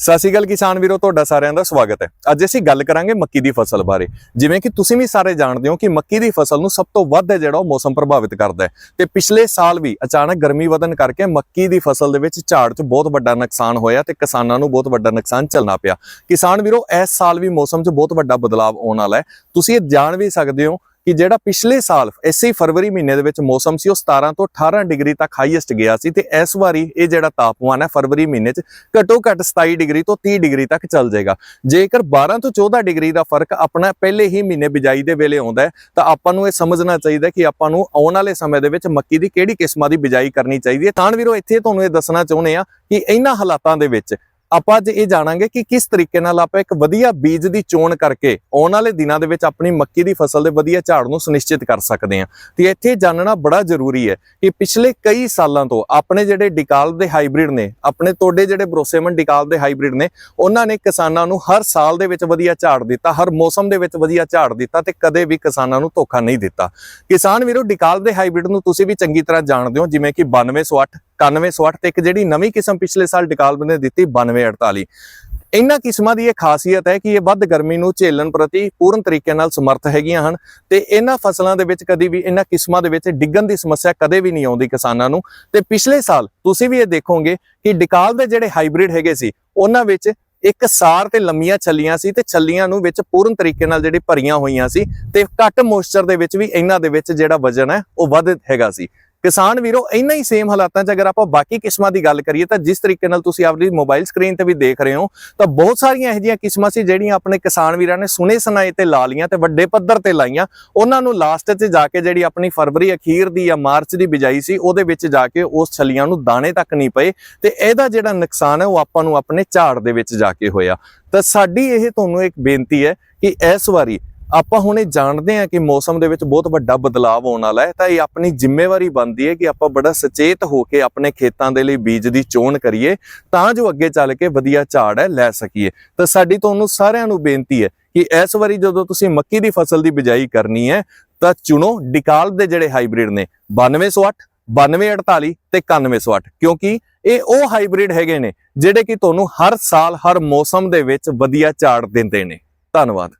ਸਤਿ ਸ਼੍ਰੀ ਅਕਾਲ ਕਿਸਾਨ ਵੀਰੋ, ਤੁਹਾਡਾ ਸਾਰਿਆਂ ਦਾ ਸਵਾਗਤ ਹੈ। ਅੱਜ ਅਸੀਂ ਗੱਲ ਕਰਾਂਗੇ ਮੱਕੀ ਦੀ ਫਸਲ ਬਾਰੇ। ਜਿਵੇਂ ਕਿ ਤੁਸੀਂ ਵੀ ਸਾਰੇ ਜਾਣਦੇ ਹੋ ਕਿ ਮੱਕੀ ਦੀ ਫਸਲ ਨੂੰ ਸਭ ਤੋਂ ਵੱਧ ਹੈ ਜਿਹੜਾ ਉਹ ਮੌਸਮ ਪ੍ਰਭਾਵਿਤ ਕਰਦਾ ਹੈ। ਤੇ ਪਿਛਲੇ ਸਾਲ ਵੀ ਅਚਾਨਕ ਗਰਮੀ ਵਧਣ ਕਰਕੇ ਮੱਕੀ ਦੀ ਫਸਲ ਦੇ ਵਿੱਚ ਝਾੜ 'ਚ ਬਹੁਤ ਵੱਡਾ ਨੁਕਸਾਨ ਹੋਇਆ ਤੇ ਕਿਸਾਨਾਂ ਨੂੰ ਬਹੁਤ ਵੱਡਾ ਨੁਕਸਾਨ ਝੱਲਣਾ ਪਿਆ। ਕਿਸਾਨ ਵੀਰੋ, ਇਸ ਸਾਲ ਵੀ ਮੌਸਮ 'ਚ ਬਹੁਤ ਵੱਡਾ ਬਦਲਾਅ ਆਉਣ ਵਾਲਾ ਹੈ। ਤੁਸੀਂ ਇਹ ਜਾਣ ਵੀ ਸਕਦੇ ਹੋ ਕਿ ਜਿਹੜਾ ਪਿਛਲੇ ਸਾਲ ਇਸੇ ਫਰਵਰੀ ਮਹੀਨੇ ਦੇ ਵਿੱਚ ਮੌਸਮ ਸੀ, ਉਹ 17 ਤੋਂ 18 ਡਿਗਰੀ ਤੱਕ ਹਾਈਐਸਟ ਗਿਆ ਸੀ ਤੇ ਇਸ ਵਾਰੀ ਇਹ ਜਿਹੜਾ ਤਾਪਮਾਨ ਹੈ ਫਰਵਰੀ ਮਹੀਨੇ 'ਚ ਘੱਟੋ ਘੱਟ 27 ਡਿਗਰੀ ਤੋਂ 30 ਡਿਗਰੀ ਤੱਕ ਚੱਲ ਜਾਏਗਾ। ਜੇਕਰ 12 ਤੋਂ 14 ਡਿਗਰੀ ਦਾ ਫ਼ਰਕ ਆਪਣਾ ਪਹਿਲੇ ਹੀ ਮਹੀਨੇ ਬਿਜਾਈ ਦੇ ਵੇਲੇ ਆਉਂਦਾ ਹੈ, ਤਾਂ ਆਪਾਂ ਨੂੰ ਇਹ ਸਮਝਣਾ ਚਾਹੀਦਾ ਕਿ ਆਪਾਂ ਨੂੰ ਆਉਣ ਵਾਲੇ ਸਮੇਂ ਦੇ ਵਿੱਚ ਮੱਕੀ ਦੀ ਕਿਹੜੀ ਕਿਸਮਾਂ ਦੀ ਬਿਜਾਈ ਕਰਨੀ ਚਾਹੀਦੀ ਹੈ। ਤਾਂ ਵੀਰੋ, ਇੱਥੇ ਤੁਹਾਨੂੰ ਇਹ ਦੱਸਣਾ ਚਾਹੁੰਦੇ ਆ ਕਿ ਇਹਨਾਂ ਹਾਲਾਤਾਂ ਦੇ ਵਿੱਚ ਆਪਾਂ ਅੱਜ ਇਹ ਜਾਣਾਂਗੇ ਕਿ ਕਿਸ ਤਰੀਕੇ ਨਾਲ ਆਪਾਂ ਇੱਕ ਵਧੀਆ ਬੀਜ ਦੀ ਚੋਣ ਕਰਕੇ ਆਉਣ ਵਾਲੇ ਦਿਨਾਂ ਦੇ ਵਿੱਚ ਆਪਣੀ ਮੱਕੀ ਦੀ ਫਸਲ ਦੇ ਵਧੀਆ ਝਾੜ ਨੂੰ ਸੁਨਿਸ਼ਚਿਤ ਕਰ ਸਕਦੇ ਹਾਂ। ਤੇ ਇੱਥੇ ਜਾਣਨਾ ਬੜਾ ਜ਼ਰੂਰੀ ਹੈ ਕਿ ਪਿਛਲੇ ਕਈ ਸਾਲਾਂ ਤੋਂ ਆਪਣੇ ਜਿਹੜੇ ਡਿਕਾਲ ਦੇ ਹਾਈਬ੍ਰਿਡ ਨੇ, ਆਪਣੇ ਤੁਹਾਡੇ ਜਿਹੜੇ ਭਰੋਸੇਮੰਦ ਡਿਕਾਲ ਦੇ ਹਾਈਬ੍ਰਿਡ ਨੇ, ਉਹਨਾਂ ਨੇ ਕਿਸਾਨਾਂ ਨੂੰ ਹਰ ਸਾਲ ਦੇ ਵਿੱਚ ਵਧੀਆ ਝਾੜ ਦਿੱਤਾ, ਹਰ ਮੌਸਮ ਦੇ ਵਿੱਚ ਵਧੀਆ ਝਾੜ ਦਿੱਤਾ ਤੇ ਕਦੇ ਵੀ ਕਿਸਾਨਾਂ ਨੂੰ ਧੋਖਾ ਨਹੀਂ ਦਿੱਤਾ। ਕਿਸਾਨ ਵੀਰੋ, ਡਿਕਾਲ ਦੇ ਹਾਈਬ੍ਰਿਡ ਨੂੰ ਤੁਸੀਂ ਵੀ ਚੰਗੀ ਤਰ੍ਹਾਂ ਜਾਣਦੇ ਹੋ, ਜਿਵੇਂ ਕਿ 9208 9108 ਤੇ ਇੱਕ ਜਿਹੜੀ ਨਵੀਂ ਕਿਸਮ ਪਿਛਲੇ ਸਾਲ ਡਿਕਾਲ ਨੇ ਦਿੱਤੀ 9248 ਇਹਨਾਂ ਕਿਸਮਾਂ ਦੀ ਇਹ ਖਾਸੀਅਤ ਹੈ ਕਿ ਇਹ ਵੱਧ ਗਰਮੀ ਨੂੰ ਝੇਲਣ ਪ੍ਰਤੀ ਪੂਰਨ ਤਰੀਕੇ ਨਾਲ ਸਮਰੱਥ ਹੈਗੀਆਂ ਹਨ ਤੇ ਇਹਨਾਂ ਫਸਲਾਂ ਦੇ ਵਿੱਚ ਕਦੀ ਵੀ ਇਹਨਾਂ ਕਿਸਮਾਂ ਦੇ ਵਿੱਚ ਡਿੱਗਣ ਦੀ ਸਮੱਸਿਆ ਕਦੇ ਵੀ ਨਹੀਂ ਆਉਂਦੀ ਕਿਸਾਨਾਂ ਨੂੰ। ਤੇ ਪਿਛਲੇ ਸਾਲ ਤੁਸੀਂ ਵੀ ਇਹ ਦੇਖੋਗੇ ਕਿ ਡਿਕਾਲ ਦੇ ਜਿਹੜੇ ਹਾਈਬ੍ਰਿਡ ਹੈਗੇ ਸੀ, ਉਹਨਾਂ ਵਿੱਚ ਇੱਕ ਸਾਰ ਤੇ ਲੰਮੀਆਂ ਛੱਲੀਆਂ ਸੀ ਤੇ ਛੱਲੀਆਂ ਨੂੰ ਵਿੱਚ ਪੂਰਨ ਤਰੀਕੇ ਨਾਲ ਜਿਹੜੀ ਭਰੀਆਂ ਹੋਈਆਂ ਸੀ ਤੇ ਘੱਟ ਮੋਇਸਚਰ ਦੇ ਵਿੱਚ ਵੀ ਇਹਨਾਂ ਦੇ ਵਿੱਚ ਜਿਹੜਾ ਵਜਨ ਹੈ ਉਹ ਵੱਧ ਹੈਗਾ ਸੀ। ਕਿਸਾਨ ਵੀਰੋ, ਇੰਨਾ ਹੀ ਸੇਮ ਹਾਲਾਤਾਂ 'ਚ ਅਗਰ ਆਪਾਂ ਬਾਕੀ ਕਿਸਮਾਂ ਦੀ ਗੱਲ ਕਰੀਏ ਤਾਂ ਜਿਸ ਤਰੀਕੇ ਨਾਲ ਤੁਸੀਂ ਆਪਣੀ ਮੋਬਾਈਲ ਸਕਰੀਨ ਤੇ ਵੀ ਦੇਖ ਰਹੇ ਹੋ, ਤਾਂ ਬਹੁਤ ਸਾਰੀਆਂ ਇਹੋ ਜਿਹੀਆਂ ਕਿਸਮਾਂ ਸੀ ਜਿਹੜੀਆਂ ਆਪਣੇ ਕਿਸਾਨ ਵੀਰਾਂ ਨੇ ਸੁਨੇ ਸੁਨਾਏ ਤੇ ਲਾ ਲੀਆਂ ਤੇ ਵੱਡੇ ਪੱਧਰ ਤੇ ਲਾਈਆਂ। ਉਹਨਾਂ ਨੂੰ ਲਾਸਟ 'ਚ ਜਾ ਕੇ ਜਿਹੜੀ ਆਪਣੀ ਫਰਵਰੀ, ਅਖੀਰ ਦੀ ਜਾਂ ਮਾਰਚ ਦੀ ਬਿਜਾਈ ਸੀ, ਉਹਦੇ ਵਿੱਚ ਜਾ ਕੇ ਉਸ ਛਲੀਆਂ ਨੂੰ ਦਾਣੇ ਤੱਕ ਨਹੀਂ ਪਏ ਤੇ ਇਹਦਾ ਜਿਹੜਾ ਨੁਕਸਾਨ ਹੈ ਉਹ ਆਪਾਂ ਨੂੰ ਆਪਣੇ ਝਾੜ ਦੇ ਵਿੱਚ ਜਾ ਕੇ ਹੋਇਆ। ਤਾਂ ਸਾਡੀ ਇਹ ਤੁਹਾਨੂੰ ਇੱਕ ਬੇਨਤੀ ਹੈ ਕਿ ਇਸ ਵਾਰੀ ਆਪਾਂ ਹੁਣ ਇਹ ਜਾਣਦੇ ਹਾਂ ਕਿ ਮੌਸਮ ਦੇ ਵਿੱਚ ਬਹੁਤ ਵੱਡਾ ਬਦਲਾਅ ਆਉਣ ਵਾਲਾ ਹੈ, ਤਾਂ ਇਹ ਆਪਣੀ ਜ਼ਿੰਮੇਵਾਰੀ ਬਣਦੀ ਹੈ ਕਿ ਆਪਾਂ ਬੜਾ ਸੁਚੇਤ ਹੋ ਕੇ ਆਪਣੇ ਖੇਤਾਂ ਦੇ ਲਈ ਬੀਜ ਦੀ ਚੋਣ ਕਰੀਏ, ਤਾਂ ਜੋ ਅੱਗੇ ਚੱਲ ਕੇ ਵਧੀਆ ਝਾੜ ਹੈ ਲੈ ਸਕੀਏ। ਤਾਂ ਸਾਡੀ ਤੁਹਾਨੂੰ ਸਾਰਿਆਂ ਨੂੰ ਬੇਨਤੀ ਹੈ ਕਿ ਇਸ ਵਾਰੀ ਜਦੋਂ ਤੁਸੀਂ ਮੱਕੀ ਦੀ ਫਸਲ ਦੀ ਬਿਜਾਈ ਕਰਨੀ ਹੈ, ਤਾਂ ਚੁਣੋ ਡਿਕਾਲ ਦੇ ਜਿਹੜੇ ਹਾਈਬ੍ਰਿਡ ਨੇ 9208 9248 ਤੇ 9108 ਕਿਉਂਕਿ ਇਹ ਉਹ ਹਾਈਬ੍ਰਿਡ ਹੈਗੇ ਨੇ ਜਿਹੜੇ ਕਿ ਤੁਹਾਨੂੰ ਹਰ ਸਾਲ ਹਰ ਮੌਸਮ ਦੇ ਵਿੱਚ ਵਧੀਆ ਝਾੜ ਦਿੰਦੇ ਨੇ। ਧੰਨਵਾਦ।